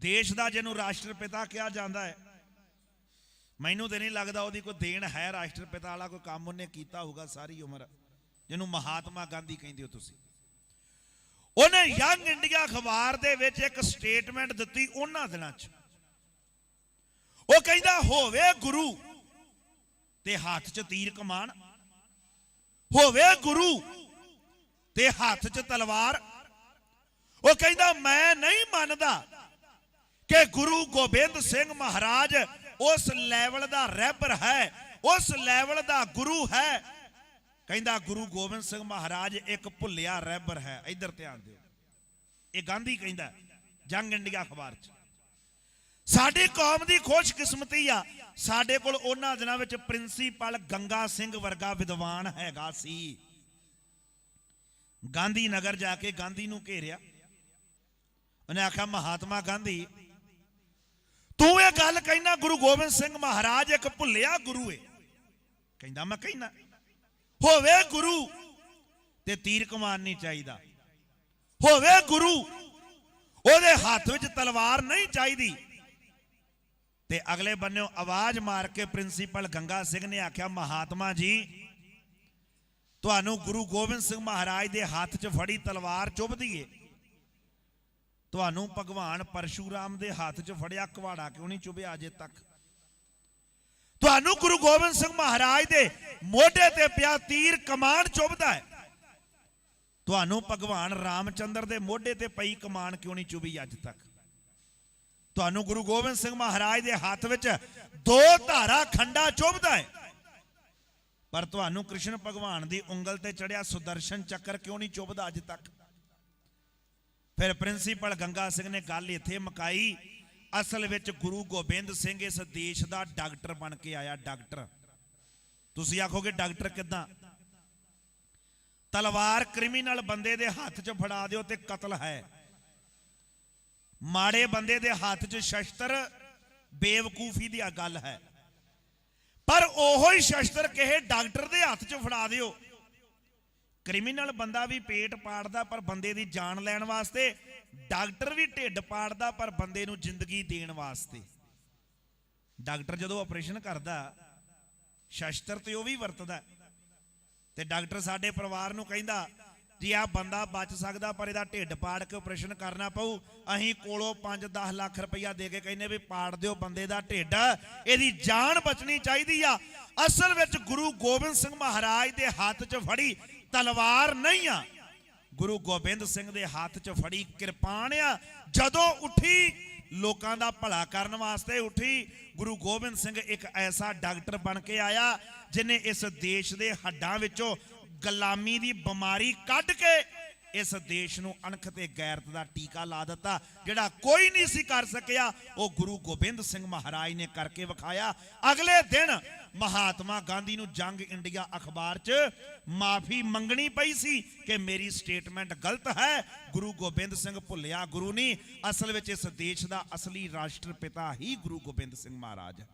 ਦੇਸ਼ ਦਾ ਜਿਹਨੂੰ ਰਾਸ਼ਟਰਪਿਤਾ ਕਿਹਾ ਜਾਂਦਾ ਹੈ। ਮੈਨੂੰ ਤੇ ਨਹੀਂ ਲੱਗਦਾ ਉਹਦੀ ਕੋਈ ਦੇਣ ਹੈ ਰਾਸ਼ਟਰਪਿਤਾ ਵਾਲਾ, ਕੋਈ ਕੰਮ ਉਹਨੇ ਕੀਤਾ ਹੋਊਗਾ ਸਾਰੀ ਉਮਰ, ਜਿਹਨੂੰ ਮਹਾਤਮਾ ਗਾਂਧੀ ਕਹਿੰਦੇ ਹੋ ਤੁਸੀਂ। ਉਹਨੇ ਯੰਗ ਇੰਡੀਆ ਅਖਬਾਰ ਦੇ ਵਿੱਚ ਇੱਕ ਸਟੇਟਮੈਂਟ ਦਿੱਤੀ ਉਹਨਾਂ ਦਿਨਾਂ 'ਚ। ਉਹ ਕਹਿੰਦਾ, ਹੋਵੇ ਗੁਰੂ ਤੇ ਹੱਥ 'ਚ ਤੀਰ ਕਮਾਨ, ਹੋਵੇ ਗੁਰੂ ਤੇ ਹੱਥ 'ਚ ਤਲਵਾਰ। ਉਹ ਕਹਿੰਦਾ, ਮੈਂ ਨਹੀਂ ਮੰਨਦਾ ਕਿ ਗੁਰੂ ਗੋਬਿੰਦ ਸਿੰਘ ਮਹਾਰਾਜ ਉਸ ਲੈਵਲ ਦਾ ਰਹਿਬਰ ਹੈ, ਉਸ ਲੈਵਲ ਦਾ ਗੁਰੂ ਹੈ। ਕਹਿੰਦਾ, ਗੁਰੂ ਗੋਬਿੰਦ ਸਿੰਘ ਮਹਾਰਾਜ ਇੱਕ ਭੁੱਲਿਆ ਰਹਿਬਰ ਹੈ। ਇੱਧਰ ਧਿਆਨ ਦਿਓ। ਇਹ ਗਾਂਧੀ ਕਹਿੰਦਾ, ਜੰਗ ਇੰਡੀਆ ਅਖਬਾਰ 'ਚ। ਸਾਡੀ ਕੌਮ ਦੀ ਖੁਸ਼ਕਿਸਮਤੀ ਆ, ਸਾਡੇ ਕੋਲ ਉਹਨਾਂ ਦਿਨਾਂ ਵਿੱਚ ਪ੍ਰਿੰਸੀਪਲ ਗੰਗਾ ਸਿੰਘ ਵਰਗਾ ਵਿਦਵਾਨ ਹੈਗਾ ਸੀ। ਗਾਂਧੀ ਨਗਰ ਜਾ ਕੇ ਗਾਂਧੀ ਨੂੰ ਘੇਰਿਆ। ਉਹਨੇ ਆਖਿਆ, ਮਹਾਤਮਾ ਗਾਂਧੀ ਤੂੰ ਇਹ ਗੱਲ ਕਹਿਣਾ, ਗੁਰੂ ਗੋਬਿੰਦ ਸਿੰਘ ਮਹਾਰਾਜ ਇੱਕ ਭੁੱਲਿਆ ਗੁਰੂ ਏ। ਕਹਿੰਦਾ, ਮੈਂ ਕਹਿਣਾ, ਹੋਵੇ ਗੁਰੂ ਤੇ ਤੀਰ ਕਮਾਨ ਨਹੀਂ ਚਾਹੀਦਾ। ਹੋਵੇ ਗੁਰੂ, ਉਹਦੇ ਹੱਥ ਵਿੱਚ ਤਲਵਾਰ ਨਹੀਂ ਚਾਹੀਦੀ। ਤੇ ਅਗਲੇ ਬੰਨਿਓ ਆਵਾਜ਼ ਮਾਰ ਕੇ ਪ੍ਰਿੰਸੀਪਲ ਗੰਗਾ ਸਿੰਘ ਨੇ ਆਖਿਆ, ਮਹਾਤਮਾ ਜੀ, ਤੁਹਾਨੂੰ ਗੁਰੂ ਗੋਬਿੰਦ ਸਿੰਘ ਮਹਾਰਾਜ ਦੇ ਹੱਥ 'ਚ ਫੜੀ ਤਲਵਾਰ ਚੁੱਭਦੀ ਏ। ਤੁਹਾਨੂੰ ਭਗਵਾਨ ਪਰਸ਼ੂਰਾਮ ਦੇ ਹੱਥ 'ਚ ਫੜਿਆ, ਕੁਹਾੜਾ ਕਿਉਂ ਨਹੀਂ ਚੁਭਿਆ ਅਜੇ ਤੱਕ? ਤੁਹਾਨੂੰ ਗੁਰੂ ਗੋਬਿੰਦ ਸਿੰਘ ਮਹਾਰਾਜ ਦੇ ਮੋਢੇ ਤੇ ਪਿਆ ਤੀਰ ਕਮਾਨ ਚੁਭਦਾ ਹੈ। ਤੁਹਾਨੂੰ ਭਗਵਾਨ ਰਾਮਚੰਦਰ ਦੇ ਮੋਢੇ ਤੇ ਪਈ ਕਮਾਨ ਕਿਉਂ ਨਹੀਂ ਚੁਭੀ ਅੱਜ ਤੱਕ? ਤੁਹਾਨੂੰ ਗੁਰੂ ਗੋਬਿੰਦ ਸਿੰਘ ਮਹਾਰਾਜ ਦੇ ਹੱਥ ਵਿੱਚ ਦੋ ਧਾਰਾ ਖੰਡਾ ਚੁਭਦਾ ਹੈ। ਪਰ ਤੁਹਾਨੂੰ ਕ੍ਰਿਸ਼ਨ ਭਗਵਾਨ ਦੀ ਉਂਗਲ ਤੇ ਚੜਿਆ ਸੁਦਰਸ਼ਨ ਚੱਕਰ ਕਿਉਂ ਨਹੀਂ ਚੁਭਦਾ ਅੱਜ ਤੱਕ? ਫਿਰ ਪ੍ਰਿੰਸੀਪਲ ਗੰਗਾ ਸਿੰਘ ਨੇ ਗੱਲ ਇੱਥੇ ਮੁਕਾਈ। ਅਸਲ ਵਿੱਚ ਗੁਰੂ ਗੋਬਿੰਦ ਸਿੰਘ ਇਸ ਦੇਸ਼ ਦਾ ਡਾਕਟਰ ਬਣ ਕੇ ਆਇਆ, ਡਾਕਟਰ। ਤੁਸੀਂ ਆਖੋਗੇ ਡਾਕਟਰ ਕਿੱਦਾਂ? ਤਲਵਾਰ ਕ੍ਰਿਮੀਨਲ ਬੰਦੇ ਦੇ ਹੱਥ 'ਚ ਫੜਾ ਦਿਓ ਤੇ ਕਤਲ ਹੈ। ਮਾੜੇ ਬੰਦੇ ਦੇ ਹੱਥ 'ਚ ਸ਼ਸਤਰ ਬੇਵਕੂਫੀ ਦੀ ਆ ਗੱਲ ਹੈ। ਪਰ ਉਹੋ ਹੀ ਸ਼ਸਤਰ ਕਿਸੇ ਡਾਕਟਰ ਦੇ ਹੱਥ 'ਚ ਫੜਾ ਦਿਓ। ਕ੍ਰਿਮੀਨਲ ਬੰਦਾ ਵੀ ਪੇਟ ਪਾੜਦਾ ਪਰ ਬੰਦੇ ਦੀ ਜਾਨ ਲੈਣ ਵਾਸਤੇ, ਡਾਕਟਰ ਵੀ ਢਿੱਡ ਪਾੜਦਾ ਪਰ ਬੰਦੇ ਨੂੰ ਜ਼ਿੰਦਗੀ ਦੇਣ ਵਾਸਤੇ। ਡਾਕਟਰ ਜਦੋਂ ਆਪਰੇਸ਼ਨ ਕਰਦਾ, ਸ਼ਸਤਰ ਤੇ ਉਹ ਵੀ ਵਰਤਦਾ। ਤੇ ਡਾਕਟਰ ਸਾਡੇ ਪਰਿਵਾਰ ਨੂੰ ਕਹਿੰਦਾ, ਜੀ ਆ ਬੰਦਾ ਬਚ ਸਕਦਾ ਪਰ ਇਹਦਾ ਢਿੱਡ ਪਾੜ ਕੇ ਆਪਰੇਸ਼ਨ ਕਰਨਾ ਪਊ, ਅਸੀਂ ਕੋਲੋਂ 5-10 ਲੱਖ ਰੁਪਈਆ ਦੇ ਕੇ ਕਹਿੰਦੇ ਵੀ ਪਾੜ ਦਿਓ ਬੰਦੇ ਦਾ ਢਿੱਡ, ਇਹਦੀ ਜਾਨ ਬਚਣੀ ਚਾਹੀਦੀ ਆ। ਅਸਲ ਵਿੱਚ ਗੁਰੂ ਗੋਬਿੰਦ ਸਿੰਘ ਮਹਾਰਾਜ ਦੇ ਹੱਥ 'ਚ ਫੜੀ ਤਲਵਾਰ ਨਹੀਂ ਆ। ਗੁਰੂ ਗੋਬਿੰਦ ਸਿੰਘ ਦੇ ਹੱਥ 'ਚ ਫੜੀ ਕਿਰਪਾਨ ਆ। ਜਦੋਂ ਉੱਠੀ, ਲੋਕਾਂ ਦਾ ਭਲਾ ਕਰਨ ਵਾਸਤੇ ਉੱਠੀ, ਗੁਰੂ ਗੋਬਿੰਦ ਸਿੰਘ ਇੱਕ ਐਸਾ ਡਾਕਟਰ ਬਣ ਕੇ ਆਇਆ, ਜਿਨੇ ਇਸ ਦੇਸ਼ ਦੇ ਹੱਡਾਂ ਵਿੱਚੋਂ ਗੁਲਾਮੀ ਦੀ ਬਿਮਾਰੀ ਕੱਢ ਕੇ ਇਸ ਦੇਸ਼ ਨੂੰ ਅਣਖ ਤੇ ਗੈਰਤ ਦਾ ਟੀਕਾ ਲਾ ਦਿੱਤਾ, ਜਿਹੜਾ ਕੋਈ ਨਹੀਂ ਸੀ ਕਰ ਸਕਿਆ, ਉਹ ਗੁਰੂ ਗੋਬਿੰਦ ਸਿੰਘ ਮਹਾਰਾਜ ਨੇ ਕਰਕੇ ਵਿਖਾਇਆ। ਅਗਲੇ ਦਿਨ ਮਹਾਤਮਾ ਗਾਂਧੀ ਨੂੰ ਜੰਗ ਇੰਡੀਆ ਅਖਬਾਰ 'ਚ ਮਾਫੀ ਮੰਗਣੀ ਪਈ ਸੀ ਕਿ ਮੇਰੀ ਸਟੇਟਮੈਂਟ ਗਲਤ ਹੈ। ਗੁਰੂ ਗੋਬਿੰਦ ਸਿੰਘ ਭੁੱਲਿਆ ਗੁਰੂ ਨਹੀਂ। ਅਸਲ ਵਿੱਚ ਇਸ ਦੇਸ਼ ਦਾ ਅਸਲੀ ਰਾਸ਼ਟਰ ਪਿਤਾ ਹੀ ਗੁਰੂ ਗੋਬਿੰਦ ਸਿੰਘ ਮਹਾਰਾਜ ਹੈ।